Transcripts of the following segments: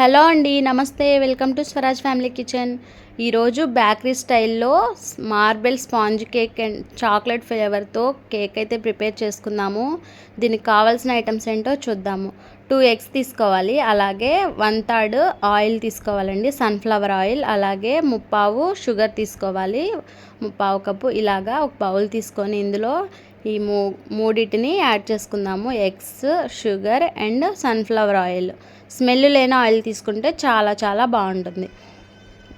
Hello అండి నమస్తే. Welcome to Swaraj family kitchen. ఈరోజు బేకరీ స్టైల్లో marble sponge cake and chocolate ఫ్లేవర్తో cake అయితే ప్రిపేర్ చేసుకుందాము. దీనికి కావాల్సిన ఐటమ్స్ ఏంటో చూద్దాము. టూ ఎగ్స్ తీసుకోవాలి అలాగే వన్ థర్డ్ ఆయిల్ తీసుకోవాలండి సన్ఫ్లవర్ ఆయిల్ అలాగే ముప్పావు షుగర్ తీసుకోవాలి. ముప్పావు కప్పు ఇలాగా ఒక బౌల్ తీసుకొని ఇందులో ఈ మూ మూడింటిని యాడ్ చేసుకుందాము. Eggs sugar and sunflower oil. Smell లేని ఆయిల్ తీసుకుంటే చాలా చాలా బాగుంటుంది.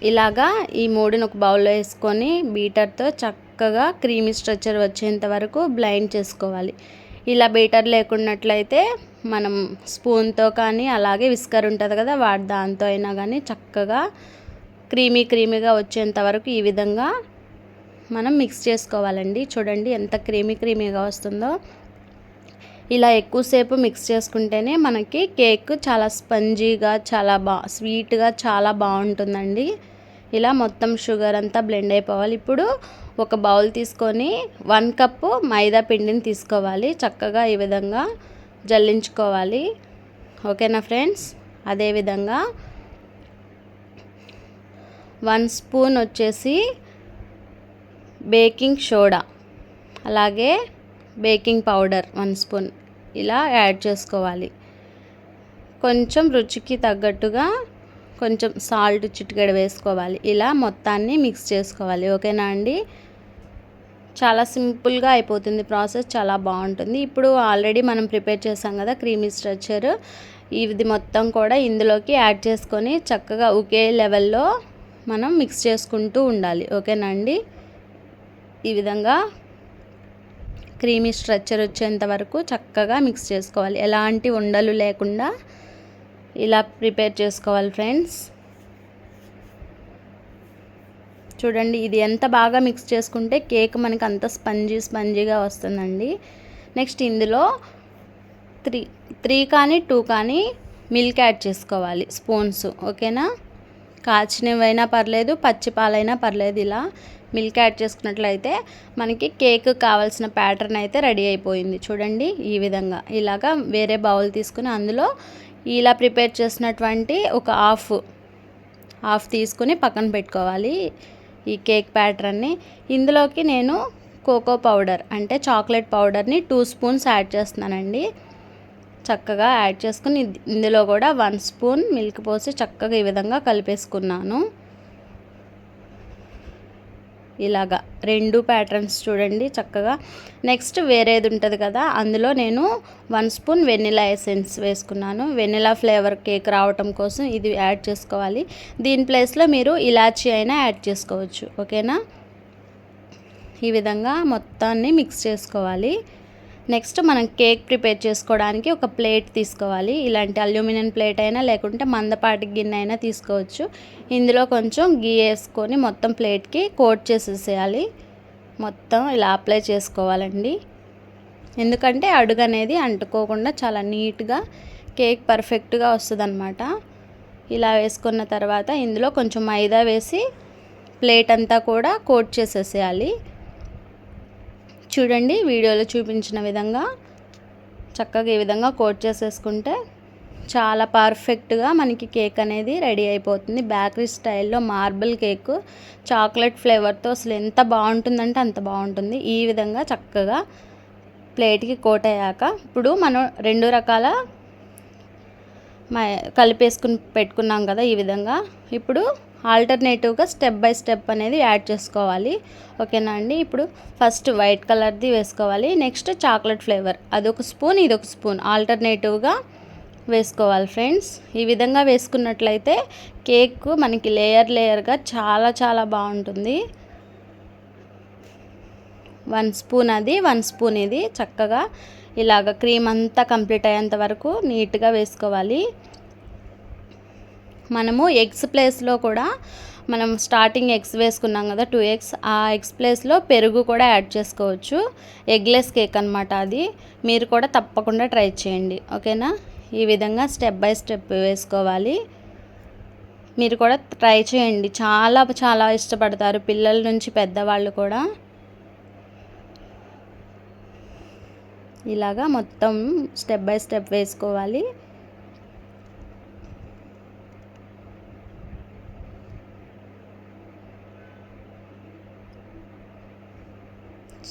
ఇలాగా ఈ మూడుని ఒక బౌల్లో వేసుకొని బీటర్తో చక్కగా క్రీమీ స్ట్రక్చర్ వచ్చేంత వరకు బ్లైండ్ చేసుకోవాలి. ఇలా బీటర్ లేకున్నట్లయితే మనం స్పూన్తో కానీ అలాగే విస్కర్ ఉంటుంది కదా వాటి దాంతో అయినా కానీ చక్కగా క్రీమీ క్రీమీగా వచ్చేంత వరకు ఈ విధంగా మనం మిక్స్ చేసుకోవాలండి. చూడండి ఎంత క్రీమీ క్రీమీగా వస్తుందో. ఇలా ఎక్కువసేపు మిక్స్ చేసుకుంటేనే మనకి కేక్ చాలా స్పంజీగా చాలా బా స్వీట్గా చాలా బాగుంటుందండి. ఇలా మొత్తం షుగర్ అంతా బ్లెండ్ అయిపోవాలి. ఇప్పుడు ఒక బౌల్ తీసుకొని వన్ కప్పు మైదా పిండిని తీసుకోవాలి. చక్కగా ఈ విధంగా జల్లించుకోవాలి. ఓకేనా ఫ్రెండ్స్ అదేవిధంగా వన్ స్పూన్ వచ్చేసి బేకింగ్ సోడా అలాగే బేకింగ్ పౌడర్ వన్ స్పూన్ ఇలా యాడ్ చేసుకోవాలి. కొంచెం రుచికి తగ్గట్టుగా కొంచెం సాల్ట్ చిటికెడ వేసుకోవాలి. ఇలా మొత్తాన్ని మిక్స్ చేసుకోవాలి. ఓకేనా అండి? చాలా సింపుల్గా అయిపోతుంది ప్రాసెస్. చాలా బాగుంటుంది. ఇప్పుడు ఆల్రెడీ మనం ప్రిపేర్ చేసాం కదా క్రీమీ స్ట్రక్చర్ ఇది మొత్తం కూడా ఇందులోకి యాడ్ చేసుకొని చక్కగా ఒకే లెవెల్లో మనం మిక్స్ చేసుకుంటూ ఉండాలి. ఓకేనా అండి? ఈ విధంగా క్రీమీ స్ట్రక్చర్ వచ్చేంత వరకు చక్కగా మిక్స్ చేసుకోవాలి. ఎలాంటి ఉండలు లేకుండా ఇలా ప్రిపేర్ చేసుకోవాలి ఫ్రెండ్స్. చూడండి ఇది ఎంత బాగా మిక్స్ చేసుకుంటే కేక్ మనకు అంత స్పంజీ స్పంజీగా వస్తుందండి. నెక్స్ట్ ఇందులో త్రీ త్రీ కానీ టూ కానీ మిల్క్ యాడ్ చేసుకోవాలి స్పూన్స్ ఓకేనా? కాచినవైనా పర్లేదు పచ్చి పాలైనా పర్లేదు. ఇలా మిల్క్ యాడ్ చేసుకున్నట్లయితే మనకి కేక్ కావాల్సిన ప్యాటర్న్ అయితే రెడీ అయిపోయింది. చూడండి ఈ విధంగా. ఇలాగా వేరే బౌల్ తీసుకుని అందులో ఇలా ప్రిపేర్ చేసినటువంటి ఒక హాఫ్ హాఫ్ తీసుకుని పక్కన పెట్టుకోవాలి ఈ కేక్ ప్యాటర్న్ని. ఇందులోకి నేను కోకో పౌడర్ అంటే చాక్లెట్ పౌడర్ని టూ స్పూన్స్ యాడ్ చేస్తున్నానండి. చక్కగా యాడ్ చేసుకుని ఇందులో కూడా వన్ స్పూన్ మిల్క్ పోసి చక్కగా ఈ విధంగా కలిపేసుకున్నాను. ఇలాగా రెండు ప్యాటర్న్స్ చూడండి చక్కగా. నెక్స్ట్ వేరేది ఉంటుంది కదా అందులో నేను వన్ స్పూన్ వెనిలా ఎసెన్స్ వేసుకున్నాను. వెనిలా ఫ్లేవర్ కేక్ రావటం కోసం ఇది యాడ్ చేసుకోవాలి. దీని ప్లేస్లో మీరు ఇలాచీ అయినా యాడ్ చేసుకోవచ్చు ఓకేనా? ఈ విధంగా మొత్తాన్ని మిక్స్ చేసుకోవాలి. నెక్స్ట్ మనం కేక్ ప్రిపేర్ చేసుకోవడానికి ఒక ప్లేట్ తీసుకోవాలి. ఇలాంటి అల్యూమినియం ప్లేట్ అయినా లేకుంటే మందపాటి గిన్నె అయినా తీసుకోవచ్చు. ఇందులో కొంచెం గీ వేసుకొని మొత్తం ప్లేట్కి కోట్ చేసేసేయాలి. మొత్తం ఇలా అప్లై చేసుకోవాలండి. ఎందుకంటే అడుగు అనేది అంటుకోకుండా చాలా నీట్గా కేక్ పర్ఫెక్ట్గా వస్తుంది అనమాట ఇలా వేసుకున్న తర్వాత ఇందులో కొంచెం మైదా వేసి ప్లేట్ అంతా కూడా కోట్ చేసేసేయాలి. చూడండి వీడియోలో చూపించిన విధంగా చక్కగా ఈ విధంగా కోట్ చేసేసుకుంటే చాలా పర్ఫెక్ట్గా మనకి కేక్ అనేది రెడీ అయిపోతుంది. బేకరీ స్టైల్లో మార్బుల్ కేక్ చాక్లెట్ ఫ్లేవర్తో అసలు ఎంత బాగుంటుందంటే అంత బాగుంటుంది. ఈ విధంగా చక్కగా ప్లేట్కి కోట్ అయ్యాక ఇప్పుడు మనం రెండు రకాల కలిపేసుకుని పెట్టుకున్నాం కదా ఈ విధంగా. ఇప్పుడు ఆల్టర్నేటివ్గా స్టెప్ బై స్టెప్ అనేది యాడ్ చేసుకోవాలి. ఓకేనా అండి? ఇప్పుడు ఫస్ట్ వైట్ కలర్ది వేసుకోవాలి. Next chocolate flavour. అదొక స్పూన్ ఇదొక స్పూన్. ఆల్టర్నేటివ్గా వేసుకోవాలి ఫ్రెండ్స్. ఈ విధంగా వేసుకున్నట్లయితే కేక్ మనకి లేయర్ లేయర్గా చాలా చాలా బాగుంటుంది. వన్ స్పూన్ అది వన్ స్పూన్ ఇది. చక్కగా ఇలాగ క్రీమ్ అంతా కంప్లీట్ అయ్యేంత వరకు నీట్గా వేసుకోవాలి. మనము ఎగ్స్ ప్లేస్లో కూడా మనం స్టార్టింగ్ ఎగ్స్ వేసుకున్నాం కదా టూ ఎగ్స్ ఆ ఎగ్స్ ప్లేస్లో పెరుగు కూడా యాడ్ చేసుకోవచ్చు. ఎగ్లెస్ కేక్ అనమాట అది. మీరు కూడా తప్పకుండా ట్రై చేయండి. ఓకేనా? ఈ విధంగా స్టెప్ బై స్టెప్ వేసుకోవాలి. మీరు కూడా ట్రై చేయండి. చాలా చాలా ఇష్టపడతారు పిల్లల నుంచి పెద్దవాళ్ళు కూడా. ఇలాగా మొత్తం స్టెప్ బై స్టెప్ వేసుకోవాలి.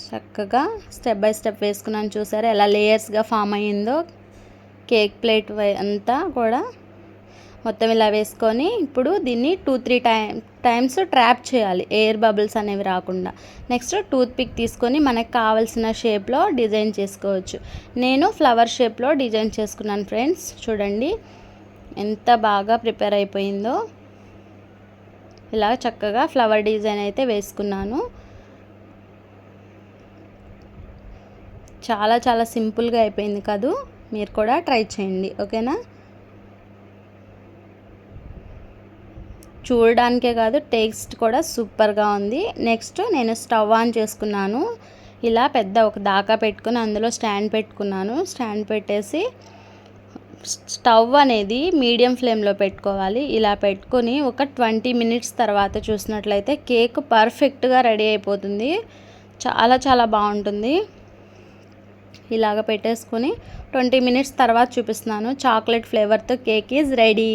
చక్కగా స్టెప్ బై స్టెప్ వేసుకున్నాను. చూసారా ఎలా లేయర్స్గా ఫామ్ అయ్యిందో? కేక్ ప్లేట్ అంతా కూడా మొత్తం ఇలా వేసుకొని ఇప్పుడు దీన్ని two three time times tap చేయాలి. ఎయిర్ బబుల్స్ అనేవి రాకుండా. నెక్స్ట్ టూత్ పిక్ తీసుకొని మనకు కావాల్సిన షేప్లో డిజైన్ చేసుకోవచ్చు. నేను ఫ్లవర్ షేప్లో డిజైన్ చేసుకున్నాను ఫ్రెండ్స్ చూడండి ఎంత బాగా ప్రిపేర్ అయిపోయిందో. ఇలా చక్కగా ఫ్లవర్ డిజైన్ అయితే వేసుకున్నాను. చాలా చాలా సింపుల్గా అయిపోయింది కదూ. మీరు కూడా ట్రై చేయండి. ఓకేనా? చూడడానికే కాదు టేస్ట్ కూడా సూపర్గా ఉంది. నెక్స్ట్ నేను స్టవ్ ఆన్ చేసుకున్నాను. ఇలా పెద్ద ఒక దాకా పెట్టుకుని అందులో స్టాండ్ పెట్టుకున్నాను. స్టాండ్ పెట్టేసి స్టవ్ అనేది మీడియం ఫ్లేమ్లో పెట్టుకోవాలి. ఇలా పెట్టుకొని ఒక ట్వంటీ మినిట్స్ తర్వాత చూసినట్లయితే కేక్ పర్ఫెక్ట్గా రెడీ అయిపోతుంది. చాలా చాలా బాగుంటుంది. ఇలాగ పెట్టేసుకొని ట్వంటీ మినిట్స్ తర్వాత చూపిస్తున్నాను. చాక్లెట్ ఫ్లేవర్తో కేక్ ఈజ్ రెడీ.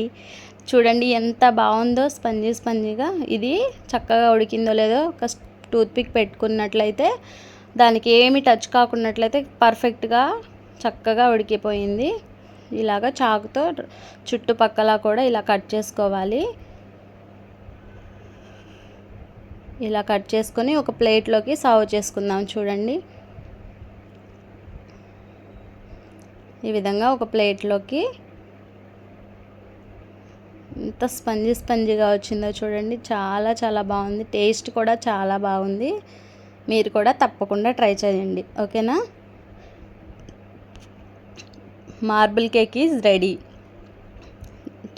చూడండి ఎంత బాగుందో స్పంజీ స్పంజీగా. ఇది చక్కగా ఉడికిందో లేదో ఒక టూత్పిక్ పెట్టుకున్నట్లయితే దానికి ఏమి టచ్ కాకున్నట్లయితే పర్ఫెక్ట్గా చక్కగా ఉడికిపోయింది. ఇలాగ చాకుతో చుట్టుపక్కల కూడా ఇలా కట్ చేసుకోవాలి. ఇలా కట్ చేసుకొని ఒక ప్లేట్లోకి సర్వ్ చేసుకుందాం చూడండి. ఈ విధంగా ఒక ప్లేట్లోకి ఎంత స్పంజీ స్పంజీగా వచ్చిందో చూడండి. చాలా చాలా బాగుంది. టేస్ట్ కూడా చాలా బాగుంది. మీరు కూడా తప్పకుండా ట్రై చేయండి. ఓకేనా? Marble cake is ready.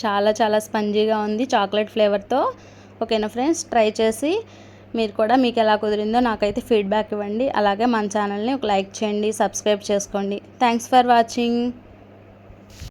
చాలా చాలా స్పంజీగా ఉంది. చాక్లెట్ ఫ్లేవర్తో. ఓకేనా ఫ్రెండ్స్? ట్రై చేసి మీరు కూడా మీకు ఎలా కుదిరిందో నాకైతే ఫీడ్బ్యాక్ ఇవ్వండి. అలాగే మన ఛానల్ని ఒక లైక్ చేయండి సబ్స్క్రైబ్ చేసుకోండి. Thanks for watching